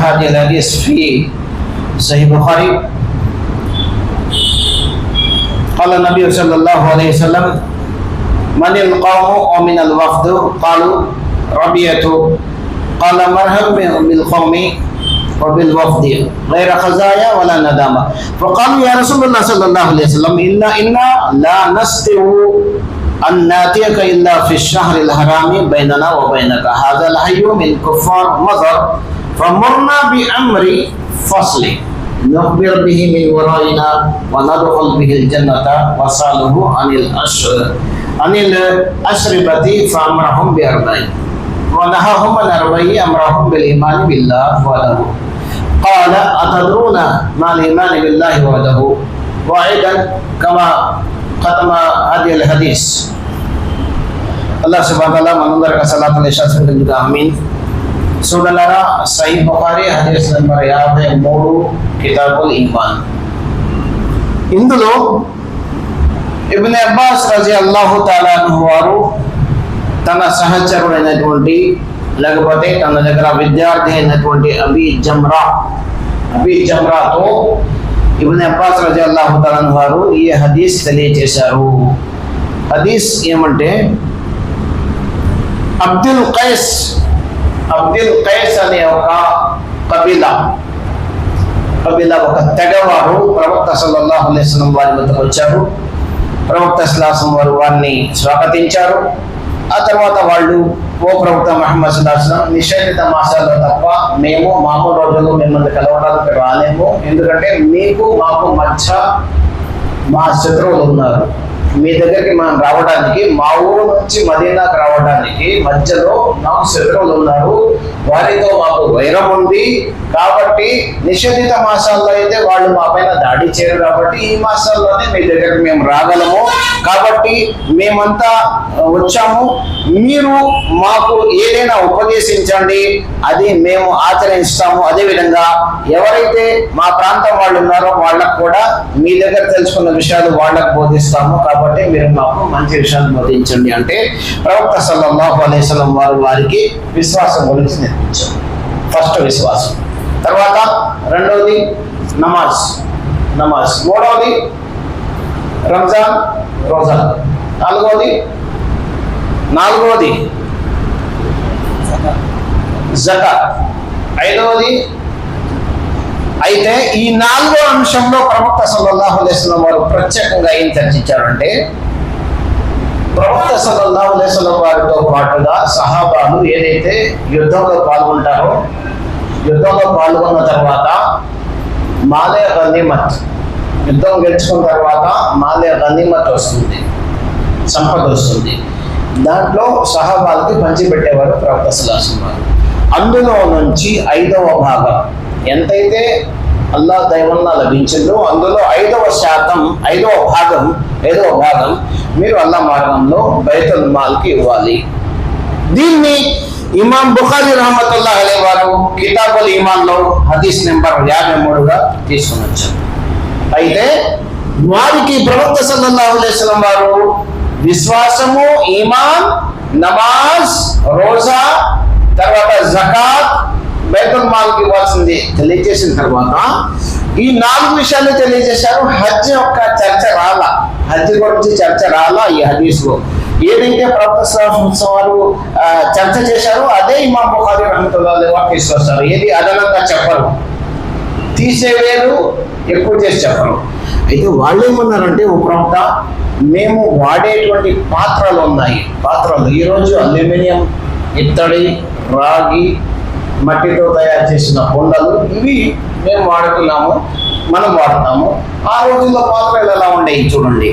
هذه الحديث في صحيح البخاري. قال النبي صلى الله عليه وسلم من القوم ومن الوفد؟ قالوا ربيعة. قال مرحبا بالقوم وبالوفد غير خزايا ولا ندامة. فقالوا يا رسول الله صلى الله عليه وسلم إنا إنا لا نستطيع أن نأتيك إلا في الشهر الحرام بيننا وبينك. هذا الحي من كفار مضر. فمرنا بأمر فصل. نخبر به من ورائنا وندخل به الجنة وسأله عن الأشر. عن الأشربة فأمرهم بأربعين. ونهاهم عن أربعين أمرهم بالإيمان بالله وحده. قال أتدرون ما الإيمان بالله وحده؟ وأيضا كما ختم هذه الحديث. Allah subhanahu wa ta'ala mengundurkan salat dan juga. Amin. Saudara Sahih Bukhari hadis nomor 53 Kitabul Iman ఇందులో Ibn Abbas రజీ అల్లాహు తాలాను వారు తన సహచరుడైనటువంటి లేకపోతే తన దగ్గర విద్యార్థి అయినటువంటి అబీ జమ్రా అబీ జమ్రాతో ఇబ్న్ అబ్బాస్ రజీ అల్లాహు తాలాను వారు ఈ హదీస్ తెలియజేశారు హదీస్ ఏమంటే అబ్దుల్ ఖైస్ అబ్దుల్ కైస్ అనే ఒక కబీలా. కబీలా ఒక తెగవారు. ప్రవక్త సల్లల్లాహు వారి వద్దకు వచ్చారు. ప్రవక్త సల్లాహం వారు వారిని స్వాగతించారు. ఆ తర్వాత వాళ్ళు ఓ ప్రవక్త మహమ్మద్ సుల్లాహం నిషేధిత మాసాల్లో తప్ప మేము మామూలు రోజుల్లో మిమ్మల్ని కలవడానికి రాలేము. ఎందుకంటే మీకు మాకు మధ్య మా శత్రువులు ఉన్నారు. మీ దగ్గరికి మనం రావడానికి మా ఊరు నుంచి మదీనాకు రావడానికి మధ్యలో నా శత్రువులు ఉన్నారు. వారితో మాకు వైరం ఉంది. కాబట్టి నిషేధిత మాసాల్లో అయితే వాళ్ళు మా పైన దాడి చేయరు కాబట్టి ఈ మాసాల్లోనే మీ దగ్గరికి మేము రాగలము. కాబట్టి మేమంతా వచ్చాము. మీరు మాకు ఏదైనా ఉపదేశించండి అది మేము ఆచరిస్తాము. అదేవిధంగా ఎవరైతే మా ప్రాంతం వాళ్ళు ఉన్నారో వాళ్ళకు కూడా మీ దగ్గర తెలుసుకున్న విషయాలు వాళ్ళకు బోధిస్తాము. కాబట్టి మీరు మాకు మంచి విషయాలు బోధించండి అంటే ప్రవక్త సల్లల్లాహు అలైహి వారు వారికి విశ్వాసం గురించి నేర్పించారు. ఫస్ట్ విశ్వాసం. తర్వాత రెండవది నమాజ్. నమాజ్. మూడవది రంజాన్ రోజా నాలుగవది? నాలుగవది? జకాత్. ఐదవది? అయితే ఈ నాలుగో అంశంలో ప్రవక్త సల్లల్లాహు అలైహి వారు ప్రత్యేకంగా ఏం చర్చించారంటే ప్రవక్త సల్లల్లాహు అలైహి వారితో పాటుగా సహాబాలు ఏదైతే యుద్ధంలో పాల్గొంటారో యుద్ధంలో పాల్గొన్న తర్వాత మాలయ గనిమత్ యుద్ధం గెలుచుకున్న తర్వాత మాలయ గనిమత్ వస్తుంది సంపద వస్తుంది. దాంట్లో సహాబాలకి పంచిపెట్టేవారు ప్రవక్త సల్లాహం వారు అందులో నుంచి ఐదవ భాగం ఎంతైతే అల్లా దైవంగా లభించిందో అందులో ఐదవ శాతం ఐదవ భాగం ఐదవ భాగం మీరు అల్లా మార్గంలో బైతుల్ మాల్కి ఇవ్వాలి. దీన్ని ఇమాం బుఖారి రహమతుల్లా అలే వారు కితాబుల్ ఇమాన్లో హదీస్ నెంబర్ యాభై మూడుగా తీసుకుని వచ్చారు. అయితే వారికి ప్రవక్త సల్లల్లాహు వారు విశ్వాసము ఈమాన్ నమాజ్ రోజా తర్వాత జకాత్ బైతుల్ మాల్కి ఇవ్వాల్సింది తెలియజేసిన తర్వాత ఈ నాలుగు విషయాలు తెలియజేశారు. హజ్ యొక్క చర్చ రాల. హజ్ గురించి చర్చ రాల ఈ హదీస్లో. ఏదైతే ప్రవక్త వారు చర్చ చేశారో అదే ఇమాం బుఖారి రహమతుల్లా తీసుకొస్తారు ఏది అదనంగా చెప్పరు. తీసేవేరు ఎక్కువ చేసి చెప్పరు అయితే వాళ్ళు ఏమన్నారంటే ఓ ప్రవక్త మేము వాడేటువంటి పాత్రలు ఉన్నాయి. పాత్రలు ఈరోజు అల్యూమినియం ఇత్తడి రాగి మట్టితో తయారు చేసిన కొండలు ఇవి మేము వాడుతున్నాము మనం వాడతాము. ఆ రోజుల్లో పాత్రలు ఎలా ఉండేవి చూడండి.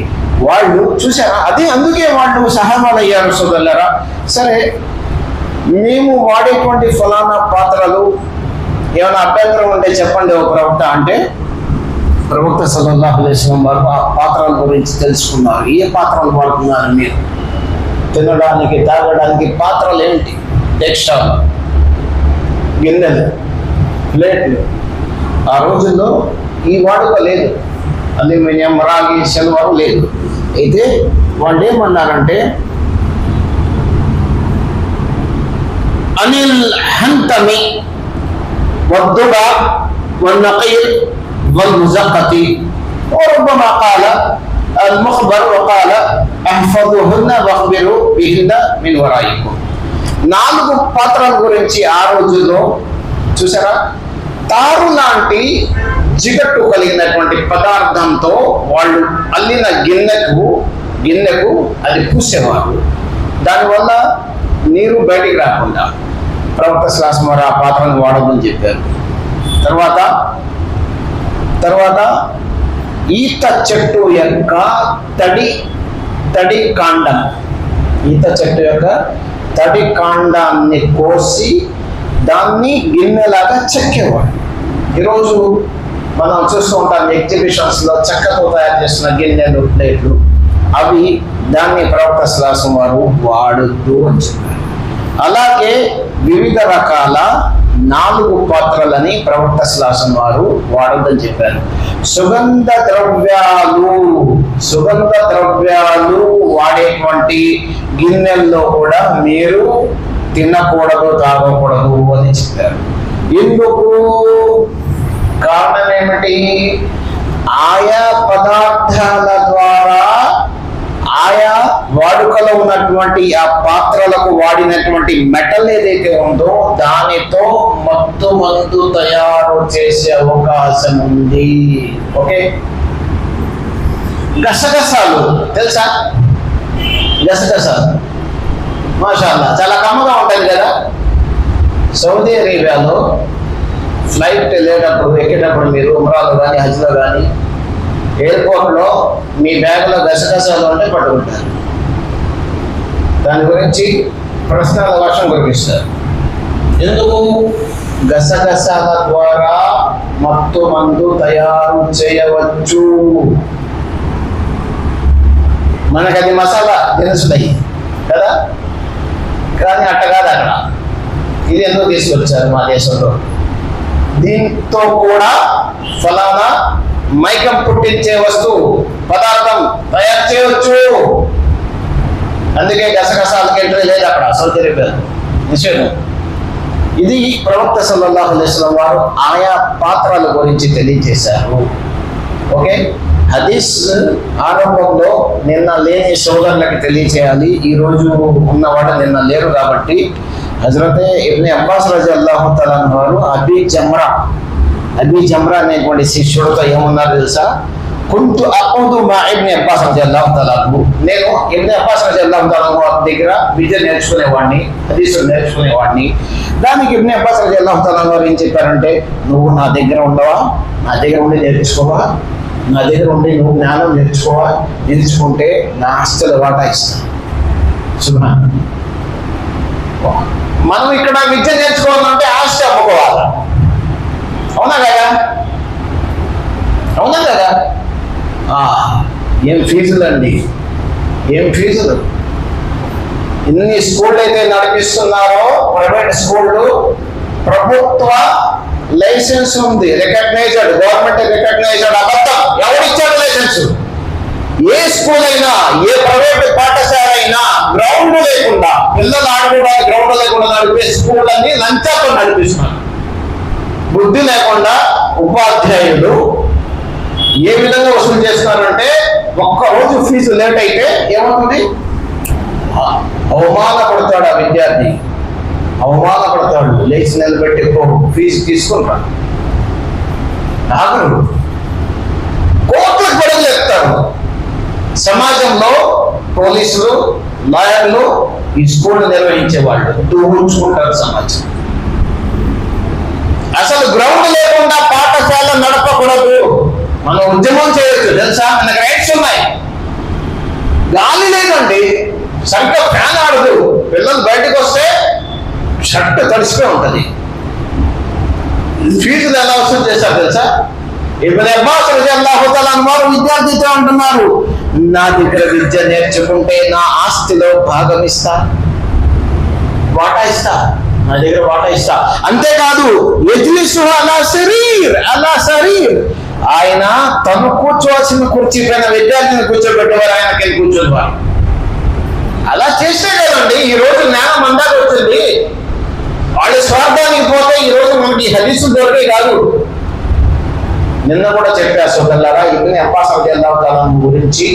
వాళ్ళు చూసారా అదే అందుకే వాళ్ళు సహాబాలు అయ్యారు సోదరులారా. సరే మేము వాడేటువంటి ఫలానా పాత్రలు ఏమైనా అభ్యంతరం ఉంటే చెప్పండి ఒక ప్రవక్త అంటే ప్రవక్త సల్లల్లాహులేశ్వరం వారు ఆ పాత్రల గురించి తెలుసుకున్నారు. ఏ పాత్రలు వాడుతున్నారు మీరు? తినడానికి తాగడానికి పాత్రలు ఏంటి? టెక్స్టాల్ గిన్నెలు ప్లేట్లు. ఆ రోజుల్లో ఈ వాడుక లేదు. అల్యూమినియం రాగి శనివారం లేదు. అయితే వాళ్ళు ఏమన్నారంటే అనిల్ హంతమి వద్దుగా వన్నకైర్ والمزقة وربما قال المخبر وقال احفظوهن واخبروا بهن من ورائكم నాలుగు పాత్రల గురించి ఆ రోజుల్లో చూసారా తారు లాంటి జిగట్టు కలిగినటువంటి పదార్థంతో వాళ్ళు అల్లిన గిన్నెకు గిన్నెకు అది పూసేవారు దానివల్ల నీరు బయటికి రాకుండా ప్రవక్త శ్లాసం వారు ఆ పాత్రను వాడమని చెప్పారు తర్వాత తర్వాత ఈత చెట్టు యొక్క తడి తడి కాండం. ఈత చెట్టు యొక్క తడి కాండాన్ని కోసి దాన్ని గిన్నెలాగా చెక్కేవాడు. ఈరోజు మనం చూస్తూ ఉంటాం ఎగ్జిబిషన్స్లో చెక్కతో తయారు చేసిన గిన్నెలు ప్లేట్లు. అవి దాన్ని ప్రవక్త శ్లాసం వారు వాడుతూ అని చెప్పారు అలాగే వివిధ రకాల నాలుగు పాత్రలని ప్రవక్త శ్లాసం వారు వాడొద్దని చెప్పారు. సుగంధ ద్రవ్యాలు సుగంధ ద్రవ్యాలు వాడేటువంటి గిన్నెల్లో కూడా మీరు తినకూడదు తాగకూడదు అని చెప్పారు. ఎందుకు? కారణం ఏమిటి? ఆయా పదార్థాల ద్వారా ఆయా వాడుకలో ఉన్నటువంటి ఆ పాత్రలకు వాడినటువంటి మెటల్ ఏదైతే ఉందో దానితో మత్తు మందు తయారు చేసే అవకాశం ఉంది ఓకే? గసగసాలు. తెలుసా? గసగసాలు. మాషాల్లా చాలా కమ్మగా ఉంటుంది కదా? సౌదీ అరేబియాలో ఫ్లైట్ వెళ్ళేటప్పుడు ఎక్కేటప్పుడు మీరు ఉమరాలు కానీ హజ్లో కానీ ఎయిర్పోర్ట్లో మీ బ్యాగ్లో గసగసాలు ఉంటే పట్టుకుంటారు. దాని గురించి ప్రశ్నల వర్షం కురిపిస్తారు ఎందుకు? గసగసాల ద్వారా మత్తు మందు తయారు చేయవచ్చు. మనకది అది మసాలా తెలుసున్నాయి కదా? కానీ అట్ట కాదు అక్కడ. ఇది ఎందుకు తీసుకొచ్చారు మా దేశంలో? దీంతో కూడా ఫలానా మైకం పుట్టించే వస్తువు పదార్థం తయారు చేయవచ్చు. అందుకే గసగసాలకి ఎంట్రీ లేదు అక్కడ అసలు అరేబియా నిషేధం. ఇది ప్రవక్త సల్లల్లాహు అలైహి వారు ఆయా పాత్రల గురించి తెలియజేశారు. ఓకే? హదీస్ ఆరంభంలో నిన్న లేని సోదరులకు తెలియచేయాలి. ఈ రోజు ఉన్నవాడు నిన్న లేరు కాబట్టి హజరతే ఇబ్ని అబ్బాస్ రజీ అల్లాహు తలాన్ వారు అబీ జమ్రా అబీ జమ్రా అనేటువంటి శిష్యుడితో ఏమన్నారు తెలుసా? కుంతు అప్పుడు మా ఇబ్ని అబ్బాస్ రజీ అల్లాహు తలాను నేను ఇబ్ని అబ్బాస్ రజీ అల్లాహు తలాను దగ్గర విద్య నేర్చుకునేవాడిని హదీసులు నేర్చుకునేవాడిని దానికి ఇబ్ని అబ్బాస్ రజీ అల్లాహు వారు ఏం చెప్పారంటే నువ్వు నా దగ్గర ఉండవా నా దగ్గర ఉండి నేర్చుకోవా నా దగ్గర ఉండి నువ్వు జ్ఞానం నేర్చుకోవా నేర్చుకుంటే నా ఆస్తుల వాటా ఇస్తాను శుభ్రా మనం ఇక్కడ విద్య నేర్చుకోవాలంటే ఆస్తి అమ్ముకోవాలి అవునా కదా అవునా కదా ఏం ఫీజులు అండి? ఏం ఫీజులు? ఇన్ని స్కూళ్ళు అయితే నడిపిస్తున్నారో ప్రైవేట్ స్కూళ్ళు ప్రభుత్వ లైసెన్స్ ఉంది రికగ్నైజ్డ్ గవర్నమెంట్ రికగ్నైజ్డ్ అబద్ధం. ఎవరిచ్చాడు లైసెన్స్? ఏ స్కూల్ అయినా ఏ ప్రైవేట్ పాఠశాల అయినా గ్రౌండ్ లేకుండా పిల్లలు ఆడుకోవడానికి గ్రౌండ్ లేకుండా నడిపే స్కూల్ అన్ని లంచాతో నడిపిస్తున్నారు. బుద్ధి లేకుండా ఉపాధ్యాయులు ఏ విధంగా వసూలు చేస్తున్నారంటే ఒక్క రోజు ఫీజు లేట్ అయితే ఏమవుతుంది? అవమానపడతాడు ఆ విద్యార్థి. అవమానపడతాడు. లేచి నిలబెట్టి ఫీజు తీసుకుంటాడు. నాగరుడు కోర్టులకు కూడా చెప్తాడు సమాజంలో పోలీసులు లాయర్లు ఈ స్కూల్ నిర్వహించే వాళ్ళు దూచుకుంటారు సమాజం. అసలు గ్రౌండ్ లేకుండా పాఠశాల నడపకూడదు. మనం ఉద్యమం చేయొచ్చు తెలుసా? మనకు రైట్స్ ఉన్నాయి. గాలి లేదండి. సరిగ్గా ఫ్యాన్ ఆడదు. పిల్లలు బయటకు వస్తే షర్ట్ తడిసిపోయి ఉంటుంది. ఫీజులు ఎలా వసూలు చేశారు తెలుసా? ఇప్పుడు అబ్బాస్ రజల్లాహుతాలని విద్యార్థితో అంటున్నారు. నా దగ్గర విద్య నేర్చుకుంటే నా ఆస్తిలో భాగం ఇస్తా. వాటా ఇస్తా. నా దగ్గర వాటా ఇస్తా. అంతేకాదు ఎజ్లిసు అలా శరీర్ అలా శరీర్. ఆయన తను కూర్చోవాల్సిన కుర్చీ పైన విద్యార్థిని కూర్చోబెట్టేవారు ఆయనకి కూర్చోనివారు అలా చేస్తే కదండి ఈ రోజు జ్ఞానం అందాక వచ్చింది. వాళ్ళ స్వార్థానికి పోతే ఈ రోజు మనకి ఈ హదీసులు దొరికే కాదు. నిన్న కూడా చెప్పా సోదల్లారా ఇప్పుడు అబ్బాస్ చేద్దాం గురించి.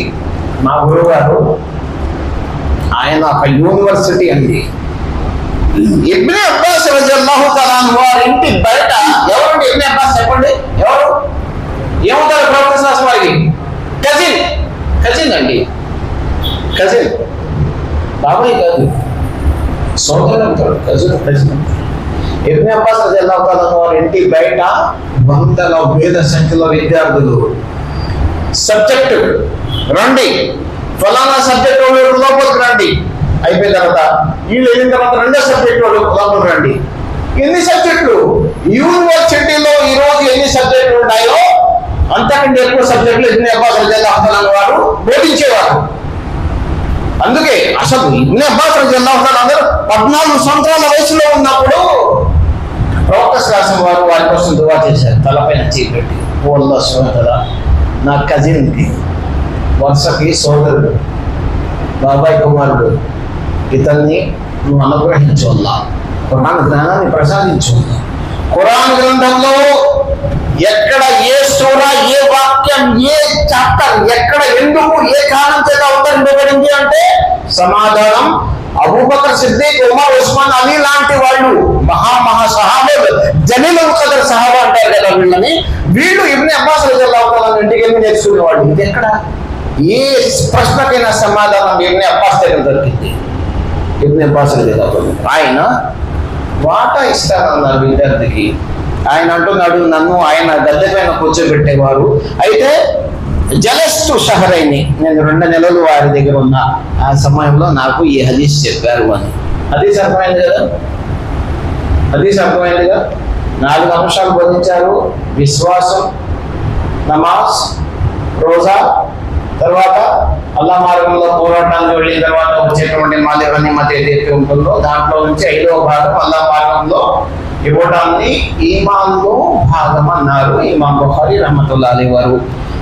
మా గురువు గారు ఆయన ఒక యూనివర్సిటీ అండి. ఇబ్ని అబ్బాస్ రజల్లాహు తలాన్ వారి ఇంటి బయట ఎవరు ఇబ్ని అబ్బాస్ చెప్పండి? ఎవరు? ఏముంటారు శాస్త్రం వారికి? కజిన్. కజిన్ అండి. కజిన్. బాబాయ్ కాదు. సోదరుడు అంటారు. Cousin cousin. ఇబ్ని అబ్బాస్ రజల్లాహు వారి ఇంటి బయట వందల వేల సంఖ్యలో విద్యార్థులు. సబ్జెక్టు. రండి. ఫలానా సబ్జెక్ట్ వాళ్ళు లోపలికి రండి. అయిపోయిన తర్వాత వీళ్ళు వెళ్ళిన తర్వాత రెండో సబ్జెక్ట్ వాళ్ళు లోపలికి రండి. ఎన్ని సబ్జెక్టులు? యూనివర్సిటీలో ఈ రోజు ఎన్ని సబ్జెక్టులు ఉన్నాయో అంతకంటే ఎక్కువ సబ్జెక్టులు ఇబ్ని అబ్బాస్ రజల్లాహు వారు బోధించేవారు. అందుకే అసలు ఇబ్ని అబ్బాస్ రజల్లాహు అందరూ పద్నాలుగు సంవత్సరాల వయసులో ఉన్నప్పుడు ప్రవక్త రాసిన వారు వారి కోసం దువా చేశారు. తలపైన చీపెట్టి ఓల్లా సోదర నా కజిన్కి వరుసకి సోదరుడు బాబాయ్ కుమారుడు ఇతన్ని నువ్వు అనుగ్రహించు అల్లా కురాన్ జ్ఞానాన్ని ప్రసాదించు కురాన్ గ్రంథంలో ఎక్కడ ఏ సూర ఏ వాక్యం ఏ చాప్టర్ ఎక్కడ ఎందుకు ఏ కారణం చేత అవతరింపబడింది అంటే సమాధానం అబూబకర్ సిద్దిక్ ఉమర్ ఉస్మాన్ అలీ లాంటి వాళ్ళు మహా మహా సహాబులు జలీలుల్ ఖదర్ సహాబా అంటారు కదా వీళ్ళని. వీళ్ళు ఇబ్ని అబ్బాస్ రజల్లాహు ఇంటికి వెళ్ళి నేర్చుకునేవాళ్ళు ఇది ఎక్కడ? ఏ ప్రశ్నకైనా సమాధానం ఇబ్ని అబ్బాస్ దగ్గర దొరికింది. ఇబ్ని అబ్బాస్ రజల్లాహు ఆయన వాటా ఇస్తానన్నారు విద్యార్థికి ఆయన అంటున్నాడు నన్ను ఆయన గద్దె పైన కూర్చోబెట్టేవారు. అయితే జలస్తు షహరైని నేను రెండు నెలలు వారి దగ్గర ఉన్న. ఆ సమయంలో నాకు ఈ హదీస్ చెప్పారు అని. హదీస్ అర్థమైంది కదా? హదీస్ అర్థమైంది కదా? నాలుగు అంశాలు బోధించారు. విశ్వాసం నమాజ్ రోజా తర్వాత అల్లా మార్గంలో పోరాటానికి వెళ్ళిన తర్వాత వచ్చేటువంటి మాలి మా ఏదైతే ఉంటుందో దాంట్లో నుంచి ఐదవ భాగం అల్లా మార్గంలో ఇవ్వడాన్ని ఈమాన్లో భాగం అన్నారు ఇమాం బుఖారి రహమతుల్లా అలీ వారు.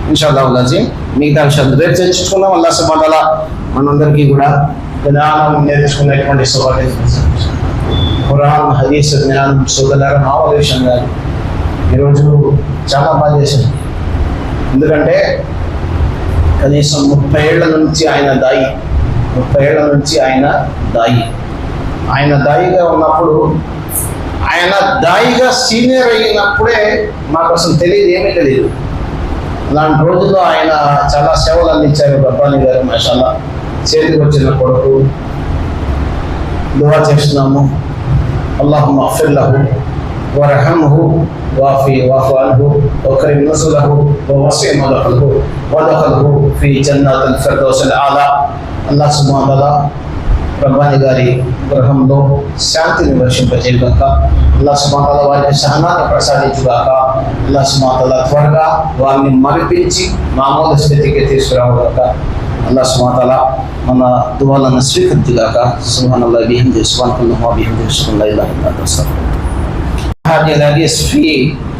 ఇన్షాల్లా అజీం మిగతా విషయాలు రేపు చర్చించుకున్నాం అల్లా సుబాల మనందరికీ కూడా జ్ఞానం నేర్చుకునేటువంటి ఖురాన్ హదీస్ జ్ఞానం సోదరులారా మామూలు విషయం కాదు. ఈరోజు చాలా బాగా చేసింది ఎందుకంటే కనీసం ముప్పై ఏళ్ళ నుంచి ఆయన దాయి. ముప్పై ఏళ్ళ నుంచి ఆయన దాయి. ఆయన దాయిగా ఉన్నప్పుడు ఆయన దాయిగా సీనియర్ అయినప్పుడే మాకు అసలు తెలియదు ఏమీ తెలియదు అలాంటి రోజుల్లో ఆయన చాలా సేవలు అందించారు గబ్బాని గారు మాషాల్లా చేతికి వచ్చిన కొడుకు దువా చేస్తున్నాము اللهم اغفر له وارحمه وافي واعف عنه وكرم نزله ووسع مدخله ودخله في جنات الفردوس الاعلى الله سبحانه وتعالى బ్రహ్మాని గారి గృహంలో శాంతిని వర్షింపజేయగాక అల్లా సుమాతల వారికి సహనాన్ని ప్రసాదించుగాక అల్లా సుమాతల త్వరగా వారిని మరిపించి మామూలు స్థితికి తీసుకురావగాక అల్లా సుమాతల మన దువాలను స్వీకరించుగాక సుహాన్ అల్లా బిహంది సుహాన్ కుల్లు ఇలా